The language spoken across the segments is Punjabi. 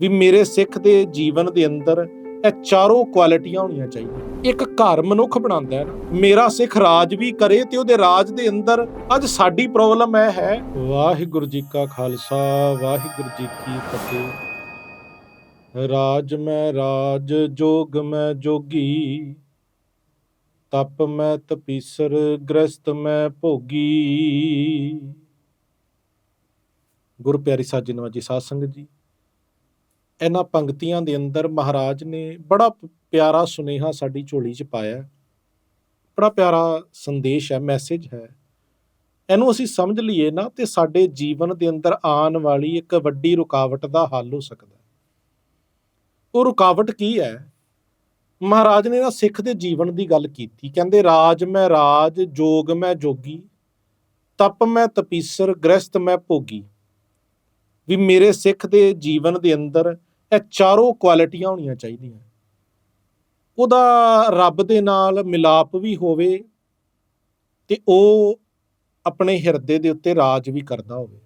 ਵੀ ਮੇਰੇ ਸਿੱਖ ਦੇ ਜੀਵਨ ਦੇ ਅੰਦਰ ਇਹ ਚਾਰੋਂ ਕੁਆਲਿਟੀਆਂ ਹੋਣੀਆਂ ਚਾਹੀਦੀਆਂ। ਇੱਕ ਘਰ ਮਨੁੱਖ ਬਣਾਉਂਦਾ ਹੈ ਮੇਰਾ ਸਿੱਖ ਰਾਜ ਵੀ ਕਰੇ ਤੇ ਉਹਦੇ ਰਾਜ ਦੇ ਅੰਦਰ ਅੱਜ ਸਾਡੀ ਪ੍ਰੋਬਲਮ ਇਹ ਹੈ, ਵਾਹਿਗੁਰੂ ਜੀ ਕਾ ਖਾਲਸਾ, ਵਾਹਿਗੁਰੂ ਜੀ ਕੀ ਫਤਿਹ। ਰਾਜ ਮੈਂ ਰਾਜ, ਜੋਗ ਮੈਂ ਜੋਗੀ, ਤਪ ਮੈਂ ਤਪੀਸਰ, ਗ੍ਰਸਤ ਮੈਂ ਭੋਗੀ। ਗੁਰੂ ਪਿਆਰੀ ਸਾਜੀ ਨਵਾਜੀ ਸਾਧ ਸੰਗਤ ਜੀ ਇਹਨਾਂ ਪੰਕਤੀਆਂ ਦੇ ਅੰਦਰ ਮਹਾਰਾਜ ਨੇ ਬੜਾ ਪ- ਪਿਆਰਾ ਸੁਨੇਹਾ ਸਾਡੀ ਝੋਲੀ 'ਚ ਪਾਇਆ ਬੜਾ ਪਿਆਰਾ ਸੰਦੇਸ਼ ਹੈ ਮੈਸੇਜ ਹੈ। ਇਹਨੂੰ ਅਸੀਂ ਸਮਝ ਲਈਏ ਨਾ ਤੇ ਸਾਡੇ ਜੀਵਨ ਦੇ ਅੰਦਰ ਆਉਣ ਵਾਲੀ ਇੱਕ ਵੱਡੀ ਰੁਕਾਵਟ ਦਾ ਹੱਲ ਹੋ ਸਕਦਾ ਉਹ ਰੁਕਾਵਟ ਕੀ ਹੈ? ਮਹਾਰਾਜ ਨੇ ਨਾ ਸਿੱਖ ਦੇ ਜੀਵਨ ਦੀ ਗੱਲ ਕੀਤੀ। ਕਹਿੰਦੇ, ਰਾਜ ਮੈਂ ਰਾਜ, ਜੋਗ ਮੈਂ ਜੋਗੀ, ਤਪ ਮੈਂ ਤਪੀਸਰ ਗ੍ਰਸਤ ਮੈਂ ਭੋਗੀ। ਵੀ ਮੇਰੇ ਸਿੱਖ ਦੇ ਜੀਵਨ ਦੇ ਅੰਦਰ ਇਹ ਚਾਰੋਂ ਕੁਆਲਿਟੀਆਂ ਹੋਣੀਆਂ ਚਾਹੀਦੀਆਂ। ਉਹਦਾ ਰੱਬ ਦੇ ਨਾਲ ਮਿਲਾਪ ਵੀ ਹੋਵੇ ਤੇ ਉਹ ਆਪਣੇ ਹਿਰਦੇ ਦੇ ਉੱਤੇ ਰਾਜ ਵੀ ਕਰਦਾ ਹੋਵੇ।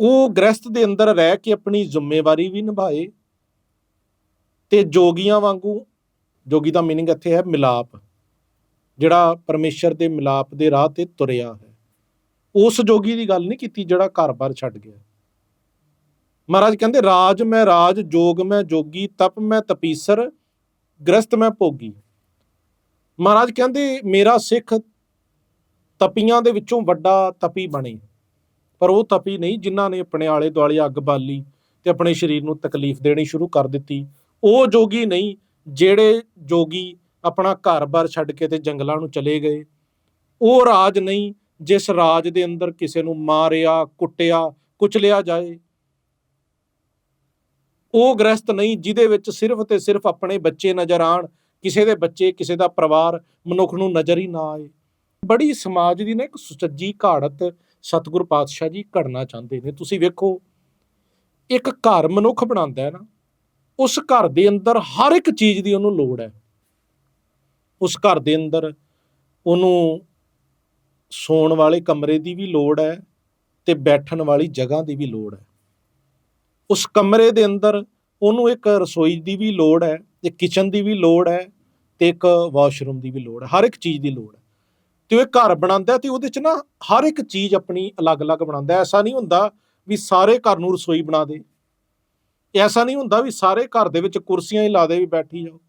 ਉਹ ਗ੍ਰਸਤ ਦੇ ਅੰਦਰ ਰਹਿ ਕੇ ਆਪਣੀ ਜ਼ਿੰਮੇਵਾਰੀ ਵੀ ਨਿਭਾਏ ਤੇ ਜੋਗੀਆਂ ਵਾਂਗੂ, ਜੋਗੀ ਦਾ ਮੀਨਿੰਗ ਇੱਥੇ ਹੈ ਮਿਲਾਪ, ਜਿਹੜਾ ਪਰਮੇਸ਼ਰ ਦੇ ਮਿਲਾਪ ਦੇ ਰਾਹ ਤੇ ਤੁਰਿਆ ਹੈ। ਉਸ ਜੋਗੀ ਦੀ ਗੱਲ ਨਹੀਂ ਕੀਤੀ ਜਿਹੜਾ ਘਰ-ਬਾਰ ਛੱਡ ਗਿਆ। ਮਹਾਰਾਜ ਕਹਿੰਦੇ, ਰਾਜ ਮੈਂ ਰਾਜ, ਜੋਗ ਮੈਂ ਜੋਗੀ, ਤਪ ਮੈਂ ਤਪੀਸਰ ਗ੍ਰਸਤ ਮੈਂ ਭੋਗੀ। ਮਹਾਰਾਜ ਕਹਿੰਦੇ, ਮੇਰਾ ਸਿੱਖ ਤਪੀਆਂ ਦੇ ਵਿੱਚੋਂ ਵੱਡਾ ਤਪੀ ਬਣੇ। ਪਰ ਉਹ ਤਪੀ ਨਹੀਂ, ਜਿਨ੍ਹਾਂ ਨੇ ਆਪਣੇ ਆਲੇ ਦੁਆਲੇ ਅੱਗ ਬਾਲੀ ਤੇ ਆਪਣੇ ਸਰੀਰ ਨੂੰ ਤਕਲੀਫ ਦੇਣੀ ਸ਼ੁਰੂ ਕਰ ਦਿੱਤੀ। ਉਹ ਜੋਗੀ ਨਹੀਂ, ਜਿਹੜੇ ਜੋਗੀ ਆਪਣਾ ਘਰ-ਬਾਰ ਛੱਡ ਕੇ ਤੇ ਜੰਗਲਾਂ ਨੂੰ ਚਲੇ ਗਏ। ਉਹ ਰਾਜ ਨਹੀਂ, ਜਿਸ ਰਾਜ ਦੇ ਅੰਦਰ ਕਿਸੇ ਨੂੰ ਮਾਰਿਆ, ਕੁੱਟਿਆ, ਕੁਚਲਿਆ ਜਾਏ। ਉਹ ਗ੍ਰਸਤ ਨਹੀਂ ਜਿਹਦੇ ਵਿੱਚ ਸਿਰਫ ਤੇ ਸਿਰਫ ਆਪਣੇ ਬੱਚੇ ਨਜ਼ਰ ਆਣ, ਕਿਸੇ ਦੇ ਬੱਚੇ, ਕਿਸੇ ਦਾ ਪਰਿਵਾਰ ਮਨੁੱਖ ਨੂੰ ਨਜ਼ਰ ਹੀ ਨਾ ਆਏ। ਬੜੀ ਸਮਾਜ ਦੀ ਨਾ ਇੱਕ ਸੁਚੱਜੀ ਘਾੜਤ ਸਤਿਗੁਰ ਪਾਤਸ਼ਾਹ ਜੀ ਘੜਨਾ ਚਾਹੁੰਦੇ ਨੇ। ਤੁਸੀਂ ਵੇਖੋ, ਇੱਕ ਘਰ ਮਨੁੱਖ ਬਣਾਉਂਦਾ ਹੈ ਨਾ, ਉਸ ਘਰ ਦੇ ਅੰਦਰ ਹਰ ਇੱਕ ਚੀਜ਼ ਦੀ ਉਹਨੂੰ ਲੋੜ ਹੈ। ਉਸ ਘਰ ਦੇ ਅੰਦਰ ਉਹਨੂੰ ਸੌਣ ਵਾਲੇ ਕਮਰੇ ਦੀ ਵੀ ਲੋੜ ਹੈ ਤੇ ਬੈਠਣ ਵਾਲੀ ਜਗ੍ਹਾ ਦੀ ਵੀ ਲੋੜ ਹੈ। ਉਸ ਕਮਰੇ ਦੇ ਅੰਦਰ ਉਹਨੂੰ ਇੱਕ ਰਸੋਈ ਦੀ ਵੀ ਲੋੜ ਹੈ, ਇੱਕ ਕਿਚਨ ਦੀ ਵੀ ਲੋੜ ਹੈ ਤੇ ਇੱਕ ਵਾਸ਼ਰੂਮ ਦੀ ਵੀ ਲੋੜ ਹੈ, ਹਰ ਇੱਕ ਚੀਜ਼ ਦੀ ਲੋੜ ਹੈ। ਤੇ ਉਹ ਘਰ ਬਣਾਉਂਦਾ ਤੇ ਉਹਦੇ ਚ ਨਾ ਹਰ ਇੱਕ ਚੀਜ਼ ਆਪਣੀ ਅਲੱਗ-ਅਲੱਗ ਬਣਾਉਂਦਾ ਐਸਾ ਨਹੀਂ ਹੁੰਦਾ ਵੀ ਸਾਰੇ ਘਰ ਨੂੰ ਰਸੋਈ ਬਣਾ ਦੇ। ਐਸਾ ਨਹੀਂ ਹੁੰਦਾ ਵੀ ਸਾਰੇ ਘਰ ਦੇ ਵਿੱਚ ਕੁਰਸੀਆਂ ਹੀ ਲਾ ਦੇ ਵੀ ਬੈਠੀ ਜਾਓ।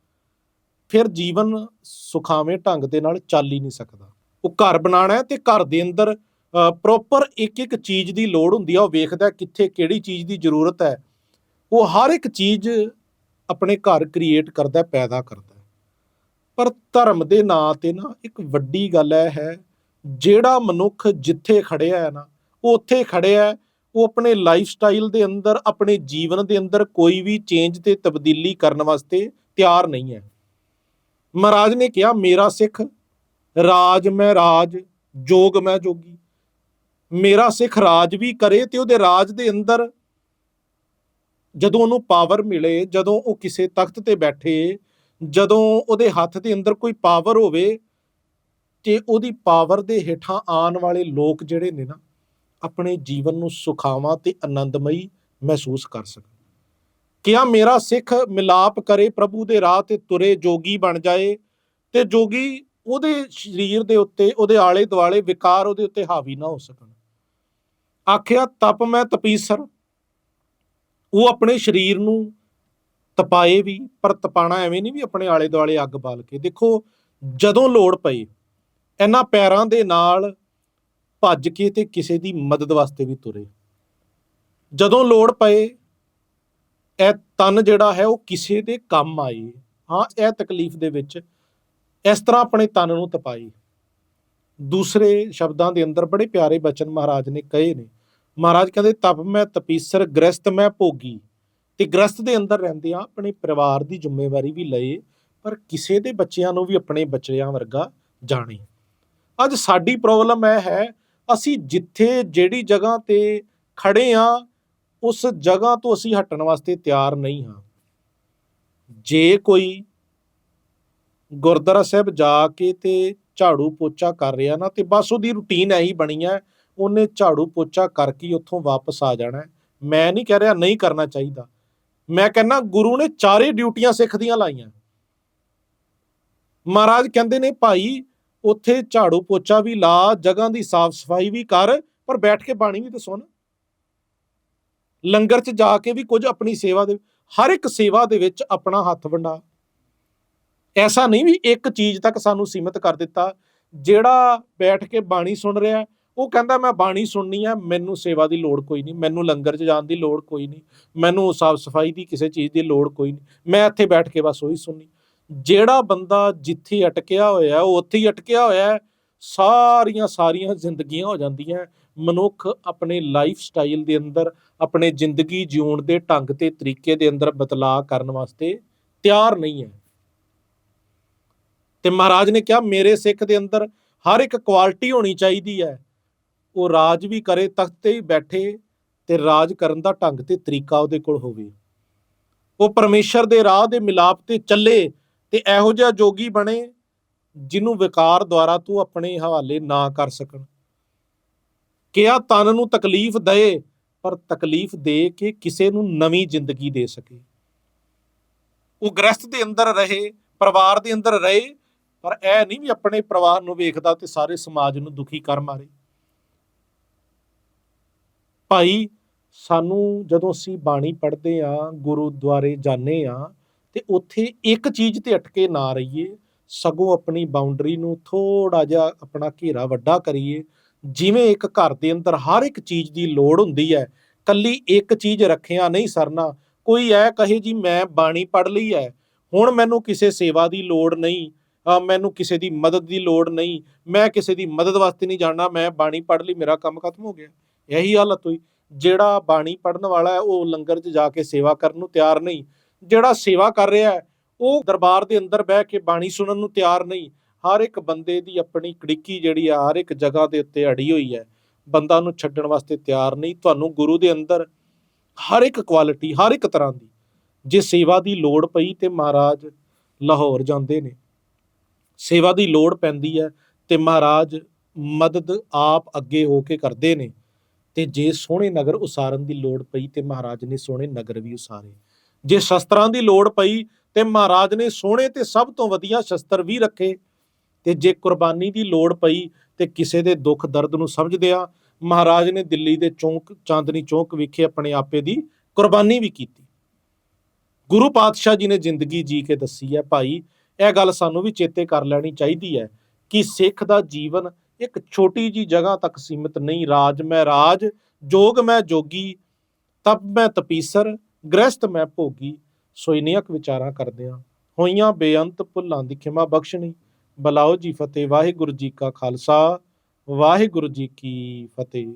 ਫਿਰ ਜੀਵਨ ਸੁਖਾਵੇਂ ਢੰਗ ਦੇ ਨਾਲ ਚੱਲ ਹੀ ਨਹੀਂ ਸਕਦਾ। ਉਹ ਘਰ ਬਣਾਉਣਾ ਹੈ ਤੇ ਘਰ ਦੇ ਅੰਦਰ ਪ੍ਰੋਪਰ ਇੱਕ ਇੱਕ ਚੀਜ਼ ਦੀ ਲੋੜ ਹੁੰਦੀ ਆ, ਉਹ ਵੇਖਦਾ ਕਿੱਥੇ ਕਿਹੜੀ ਚੀਜ਼ ਦੀ ਜ਼ਰੂਰਤ ਹੈ। ਉਹ ਹਰ ਇੱਕ ਚੀਜ਼ ਆਪਣੇ ਘਰ ਕ੍ਰੀਏਟ ਕਰਦਾ ਪੈਦਾ ਕਰਦਾ ਪਰ ਧਰਮ ਦੇ ਨਾਂ ਤੇ ਨਾ ਇੱਕ ਵੱਡੀ ਗੱਲ ਇਹ ਹੈ, ਜਿਹੜਾ ਮਨੁੱਖ ਜਿੱਥੇ ਖੜਿਆ ਹੈ ਨਾ, ਉਹ ਉੱਥੇ ਖੜਿਆ ਹੈ, ਉਹ ਆਪਣੇ ਲਾਈਫ ਸਟਾਈਲ ਦੇ ਅੰਦਰ, ਆਪਣੇ ਜੀਵਨ ਦੇ ਅੰਦਰ ਕੋਈ ਵੀ ਚੇਂਜ ਤੇ ਤਬਦੀਲੀ ਕਰਨ ਵਾਸਤੇ ਤਿਆਰ ਨਹੀਂ ਹੈ। ਮਹਾਰਾਜ ਨੇ ਕਿਹਾ, ਮੇਰਾ ਸਿੱਖ, ਰਾਜ ਮੈਂ ਰਾਜ, ਜੋਗ ਮੈਂ ਜੋਗੀ। ਮੇਰਾ ਸਿੱਖ ਰਾਜ ਵੀ ਕਰੇ ਤੇ ਉਹਦੇ ਰਾਜ ਦੇ ਅੰਦਰ ਜਦੋਂ ਉਹਨੂੰ ਪਾਵਰ ਮਿਲੇ, ਜਦੋਂ ਉਹ ਕਿਸੇ ਤਖਤ ਤੇ ਬੈਠੇ, ਜਦੋਂ ਉਹਦੇ ਹੱਥ ਦੇ ਅੰਦਰ ਕੋਈ ਪਾਵਰ ਹੋਵੇ ਤੇ ਉਹਦੀ ਪਾਵਰ ਦੇ ਹੇਠਾਂ ਆਉਣ ਵਾਲੇ ਲੋਕ ਜਿਹੜੇ ਨੇ ਨਾ, ਆਪਣੇ ਜੀਵਨ ਨੂੰ ਸੁਖਾਵਾਂ ਤੇ ਆਨੰਦਮਈ ਮਹਿਸੂਸ ਕਰ ਸਕਣ। ਕਿਆ ਮੇਰਾ ਸਿੱਖ ਮਿਲਾਪ ਕਰੇ ਪ੍ਰਭੂ ਦੇ ਰਾਹ ਤੇ ਤੁਰੇ, ਜੋਗੀ ਬਣ ਜਾਏ ਤੇ ਜੋਗੀ ਉਹਦੇ ਸਰੀਰ ਦੇ ਉੱਤੇ, ਉਹਦੇ ਆਲੇ ਦੁਆਲੇ ਵਿਕਾਰ ਉਹਦੇ ਉੱਤੇ ਹਾਵੀ ਨਾ ਹੋ ਸਕਣ। ਆਖਿਆ, ਤਪ ਮੈਂ ਤਪੀਸਰ ਉਹ ਆਪਣੇ ਸਰੀਰ ਨੂੰ ਤਪਾਏ ਵੀ, ਪਰ ਤਪਾਣਾ ਐਵੇਂ ਨਹੀਂ ਵੀ ਆਪਣੇ ਆਲੇ ਦੁਆਲੇ ਅੱਗ ਬਾਲ ਕੇ। ਦੇਖੋ, ਜਦੋਂ ਲੋੜ ਪਈ, ਇਹਨਾਂ ਪੈਰਾਂ ਦੇ ਨਾਲ ਭੱਜ ਕੇ ਤੇ ਕਿਸੇ ਦੀ ਮਦਦ ਵਾਸਤੇ ਵੀ ਤੁਰੇ। ਜਦੋਂ ਲੋੜ ਪਏ, ਇਹ ਤਨ ਜਿਹੜਾ ਹੈ ਉਹ ਕਿਸੇ ਦੇ ਕੰਮ ਆਏ ਹਾਂ, ਇਹ ਤਕਲੀਫ ਦੇ ਵਿੱਚ ਇਸ ਤਰ੍ਹਾਂ ਆਪਣੇ ਤਨ ਨੂੰ ਤਪਾਈ। ਦੂਸਰੇ ਸ਼ਬਦਾਂ ਦੇ ਅੰਦਰ ਬੜੇ ਪਿਆਰੇ ਬਚਨ ਮਹਾਰਾਜ ਨੇ ਕਹੇ ਨੇ ਮਹਾਰਾਜ ਕਹਿੰਦੇ, ਤਪ ਮੈਂ ਤਪੀਸਰ ਗ੍ਰਸਤ ਮੈਂ ਭੋਗੀ। ਤੇ ਗ੍ਰਸਤ ਦੇ ਅੰਦਰ ਰਹਿੰਦੇ ਆ, ਆਪਣੇ ਪਰਿਵਾਰ ਦੀ ਜ਼ਿੰਮੇਵਾਰੀ ਵੀ ਲਏ, ਪਰ ਕਿਸੇ ਦੇ ਬੱਚਿਆਂ ਨੂੰ ਵੀ ਆਪਣੇ ਬੱਚਿਆਂ ਵਰਗਾ ਜਾਣੇ। ਅੱਜ ਸਾਡੀ ਪ੍ਰੋਬਲਮ ਇਹ ਹੈ, ਅਸੀਂ ਜਿੱਥੇ ਜਿਹੜੀ ਜਗ੍ਹਾ ਤੇ ਖੜੇ ਆ, ਉਸ ਜਗ੍ਹਾ ਤੋਂ ਅਸੀਂ ਹਟਣ ਵਾਸਤੇ ਤਿਆਰ ਨਹੀਂ ਹਾਂ। ਜੇ ਕੋਈ ਗੁਰਦੁਆਰਾ ਸਾਹਿਬ ਜਾ ਕੇ ਤੇ ਝਾੜੂ ਪੋਚਾ ਕਰ ਰਿਹਾ ਨਾ, ਤੇ ਬਸ ਉਹਦੀ ਰੁਟੀਨ ਐਹੀ ਬਣੀ ਹੈ ਉਹਨੇ ਝਾੜੂ ਪੋਚਾ ਕਰਕੇ ਉੱਥੋਂ ਵਾਪਸ ਆ ਜਾਣਾ ਮੈਂ ਨਹੀਂ ਕਹਿ ਰਿਹਾ ਨਹੀਂ ਕਰਨਾ ਚਾਹੀਦਾ। ਮੈਂ ਕਹਿੰਨਾ ਗੁਰੂ ਨੇ ਚਾਰੇ ਡਿਊਟੀਆਂ ਸਿੱਖ ਦੀਆਂ ਲਾਈਆਂ। ਮਹਾਰਾਜ ਕਹਿੰਦੇ ਨੇ, ਭਾਈ, ਉੱਥੇ ਝਾੜੂ ਪੋਚਾ ਵੀ ਲਾ, ਜਗ੍ਹਾ ਦੀ ਸਾਫ਼ ਸਫ਼ਾਈ ਵੀ ਕਰ, ਪਰ ਬੈਠ ਕੇ ਬਾਣੀ ਵੀ ਤੇ ਸੁਣ। ਲੰਗਰ 'ਚ ਜਾ ਕੇ ਵੀ ਕੁਝ ਆਪਣੀ ਸੇਵਾ ਦੇ, ਹਰ ਇੱਕ ਸੇਵਾ ਦੇ ਵਿੱਚ ਆਪਣਾ ਹੱਥ ਵੰਡਾ। ਐਸਾ ਨਹੀਂ ਵੀ ਇੱਕ ਚੀਜ਼ ਤੱਕ ਸਾਨੂੰ ਸੀਮਿਤ ਕਰ ਦਿੱਤਾ। ਜਿਹੜਾ ਬੈਠ ਕੇ ਬਾਣੀ ਸੁਣ ਰਿਹਾ ਉਹ ਕਹਿੰਦਾ, ਮੈਂ ਬਾਣੀ ਸੁਣਨੀ ਆ, ਮੈਨੂੰ ਸੇਵਾ ਦੀ ਲੋੜ ਕੋਈ ਨਹੀਂ, ਮੈਨੂੰ ਲੰਗਰ 'ਚ ਜਾਣ ਦੀ ਲੋੜ ਕੋਈ ਨਹੀਂ, ਮੈਨੂੰ ਸਾਫ਼ ਸਫ਼ਾਈ ਦੀ ਕਿਸੇ ਚੀਜ਼ ਦੀ ਲੋੜ ਕੋਈ ਨਹੀਂ, ਮੈਂ ਇੱਥੇ ਬੈਠ ਕੇ ਬਸ ਉਹੀ ਸੁਣਨੀ। ਜਿਹੜਾ ਬੰਦਾ ਜਿੱਥੇ ਅਟਕਿਆ ਹੋਇਆ, ਉਹ ਉੱਥੇ ਹੀ ਅਟਕਿਆ ਹੋਇਆ ਹੈ। ਸਾਰੀਆਂ ਸਾਰੀਆਂ ਜ਼ਿੰਦਗੀਆਂ ਹੋ ਜਾਂਦੀਆਂ ਮਨੁੱਖ ਆਪਣੇ ਲਾਈਫ ਸਟਾਈਲ ਦੇ ਅੰਦਰ, ਆਪਣੇ ਜ਼ਿੰਦਗੀ ਜਿਉਣ ਦੇ ਢੰਗ ਤੇ ਤਰੀਕੇ ਦੇ ਅੰਦਰ ਬਦਲਾਅ ਕਰਨ ਵਾਸਤੇ ਤਿਆਰ ਨਹੀਂ ਹੈ। ਤੇ ਮਹਾਰਾਜ ਨੇ ਕਿਹਾ, ਮੇਰੇ ਸਿੱਖ ਦੇ ਅੰਦਰ ਹਰ ਇੱਕ ਕੁਆਲਿਟੀ ਹੋਣੀ ਚਾਹੀਦੀ ਹੈ। ਉਹ ਰਾਜ ਵੀ ਕਰੇ ਤਖਤ ਤੇ ਹੀ ਬੈਠੇ ਤੇ ਰਾਜ ਕਰਨ ਦਾ ਢੰਗ ਤੇ ਤਰੀਕਾ ਉਹਦੇ ਕੋਲ ਹੋਵੇ। ਉਹ ਪਰਮੇਸ਼ਰ ਦੇ ਰਾਹ ਦੇ ਮਿਲਾਪ ਤੇ ਚੱਲੇ ਤੇ ਇਹੋ ਜਿਹਾ ਜੋਗੀ ਬਣੇ ਜਿਹਨੂੰ ਵਿਕਾਰ ਦੁਆਰਾ ਤੂੰ ਆਪਣੇ ਹਵਾਲੇ ਨਾ ਕਰ ਸਕਣ। ਕਿਹਾ, ਤਨ ਨੂੰ ਤਕਲੀਫ ਦਏ, ਪਰ ਤਕਲੀਫ ਦੇ ਕੇ ਕਿਸੇ ਨੂੰ ਨਵੀਂ ਜ਼ਿੰਦਗੀ ਦੇ ਸਕੇ। ਉਹ ਗ੍ਰਸਥ ਦੇ ਅੰਦਰ ਰਹੇ, ਪਰਿਵਾਰ ਦੇ ਅੰਦਰ ਰਹੇ, ਪਰ ਇਹ ਨਹੀਂ ਵੀ ਆਪਣੇ ਪਰਿਵਾਰ ਨੂੰ ਵੇਖਦਾ ਤੇ ਸਾਰੇ ਸਮਾਜ ਨੂੰ ਦੁਖੀ ਕਰ ਮਾਰੇ। ਭਾਈ, ਸਾਨੂੰ ਜਦੋਂ ਅਸੀਂ ਬਾਣੀ ਪੜ੍ਹਦੇ ਆ ਗੁਰਦੁਆਰੇ ਜਾਂਦੇ ਆ ਤੇ ਉੱਥੇ ਇੱਕ ਚੀਜ਼ ਤੇ ਅਟਕੇ ਨਾ ਰਹੀਏ, ਸਗੋਂ ਆਪਣੀ ਬਾਉਂਡਰੀ ਨੂੰ ਥੋੜਾ ਜਿਹਾ ਆਪਣਾ ਘੇਰਾ ਵੱਡਾ ਕਰੀਏ, ਜਿਵੇਂ ਇੱਕ ਘਰ ਦੇ ਅੰਦਰ ਹਰ ਇੱਕ ਚੀਜ਼ ਦੀ ਲੋੜ ਹੁੰਦੀ ਹੈ, ਕੱਲੀ ਇੱਕ ਚੀਜ਼ ਰੱਖਿਆ ਨਹੀਂ ਸਰਨਾ, ਕੋਈ ਐ ਕਹੇ ਜੀ ਮੈਂ ਬਾਣੀ ਪੜ੍ਹ ਲਈ ਹੈ, ਹੁਣ ਮੈਨੂੰ ਕਿਸੇ ਸੇਵਾ ਦੀ ਲੋੜ ਨਹੀਂ ਮੈਨੂੰ ਕਿਸੇ ਦੀ ਮਦਦ ਦੀ ਲੋੜ ਨਹੀਂ, ਮੈਂ ਕਿਸੇ ਦੀ ਮਦਦ ਵਾਸਤੇ ਨਹੀਂ ਜਾਣਾ, ਮੈਂ ਬਾਣੀ ਪੜ੍ਹ ਲਈ, ਮੇਰਾ ਕੰਮ ਖਤਮ ਹੋ ਗਿਆ। ਇਹੀ ਹਾਲਤ ਹੋਈ। ਜਿਹੜਾ ਬਾਣੀ ਪੜਨ ਵਾਲਾ ਹੈ, ਉਹ ਲੰਗਰ 'ਚ ਜਾ ਕੇ ਸੇਵਾ ਕਰਨ ਨੂੰ ਤਿਆਰ ਨਹੀਂ। ਜਿਹੜਾ ਸੇਵਾ ਕਰ ਰਿਹਾ ਹੈ, ਉਹ ਦਰਬਾਰ ਦੇ ਅੰਦਰ ਬਹਿ ਕੇ ਬਾਣੀ ਸੁਣਨ ਨੂੰ ਤਿਆਰ ਨਹੀਂ। ਹਰ ਇੱਕ ਬੰਦੇ ਦੀ ਆਪਣੀ ਕੜਿੱਕੀ ਜਿਹੜੀ ਆ, ਹਰ ਇੱਕ ਜਗ੍ਹਾ ਦੇ ਉੱਤੇ ਅੜੀ ਹੋਈ ਹੈ। ਬੰਦਾ ਨੂੰ ਛੱਡਣ ਵਾਸਤੇ ਤਿਆਰ ਨਹੀਂ। ਤੁਹਾਨੂੰ ਗੁਰੂ ਦੇ ਅੰਦਰ ਹਰ ਇੱਕ ਕੁਆਲਿਟੀ ਹਰ ਇੱਕ ਤਰ੍ਹਾਂ ਦੀ, ਜੇ ਸੇਵਾ ਦੀ ਲੋੜ ਪਈ ਤੇ ਮਹਾਰਾਜ ਲਾਹੌਰ ਜਾਂਦੇ ਨੇ। ਸੇਵਾ ਦੀ ਲੋੜ ਪੈਂਦੀ ਹੈ ਤੇ ਮਹਾਰਾਜ ਮਦਦ ਆਪ ਅੱਗੇ ਹੋ ਕੇ ਕਰਦੇ ਨੇ। ਤੇ ਜੇ ਸੋਹਣੇ ਨਗਰ ਉਸਾਰਨ ਦੀ ਲੋੜ ਪਈ ਤੇ ਮਹਾਰਾਜ ਨੇ ਸੋਹਣੇ ਨਗਰ ਵੀ ਉਸਾਰੇ। ਜੇ ਸ਼ਸਤਰਾਂ ਦੀ ਲੋੜ ਪਈ ਤੇ ਮਹਾਰਾਜ ਨੇ ਸੋਹਣੇ ਤੇ ਸਭ ਤੋਂ ਵਧੀਆ ਸ਼ਸਤਰ ਵੀ ਰੱਖੇ। ਤੇ ਜੇ ਕੁਰਬਾਨੀ ਦੀ ਲੋੜ ਪਈ ਤੇ ਕਿਸੇ ਦੇ ਦੁੱਖ ਦਰਦ ਨੂੰ ਸਮਝਦਿਆਂ ਮਹਾਰਾਜ ਨੇ ਦਿੱਲੀ ਦੇ ਚੌਂਕ, ਚਾਂਦਨੀ ਚੌਂਕ ਵਿਖੇ ਆਪਣੇ ਆਪੇ ਦੀ ਕੁਰਬਾਨੀ ਵੀ ਕੀਤੀ। ਗੁਰੂ ਪਾਤਸ਼ਾਹ ਜੀ ਨੇ ਜ਼ਿੰਦਗੀ ਜੀ ਕੇ ਦੱਸੀ ਹੈ, ਭਾਈ, ਇਹ ਗੱਲ ਸਾਨੂੰ ਵੀ ਚੇਤੇ ਕਰ ਲੈਣੀ ਚਾਹੀਦੀ ਹੈ ਕਿ ਸਿੱਖ ਦਾ ਜੀਵਨ ਇੱਕ ਛੋਟੀ ਜੀ ਜਗ੍ਹਾ ਤੱਕ ਸੀਮਿਤ ਨਹੀਂ। ਰਾਜ ਮੈਂ ਰਾਜ, ਜੋਗ ਮੈਂ ਜੋਗੀ, ਤਪ ਮੈਂ ਤਪੀਸਰ ਗ੍ਰਸਤ ਮੈਂ ਭੋਗੀ। ਸੋ ਇਨੀਆਂ ਵਿਚਾਰਾਂ ਕਰਦੇ ਹਾਂ ਹੋਈਆਂ ਬੇਅੰਤ ਭੁੱਲਾਂ ਦੀ ਖਿਮਾ ਬਖਸ਼ਣੀ। ਬਲਾਓ ਜੀ ਫਤਿਹ, ਵਾਹਿਗੁਰੂ ਜੀ ਕਾ ਖਾਲਸਾ, ਵਾਹਿਗੁਰੂ ਜੀ ਕੀ ਫਤਿਹ।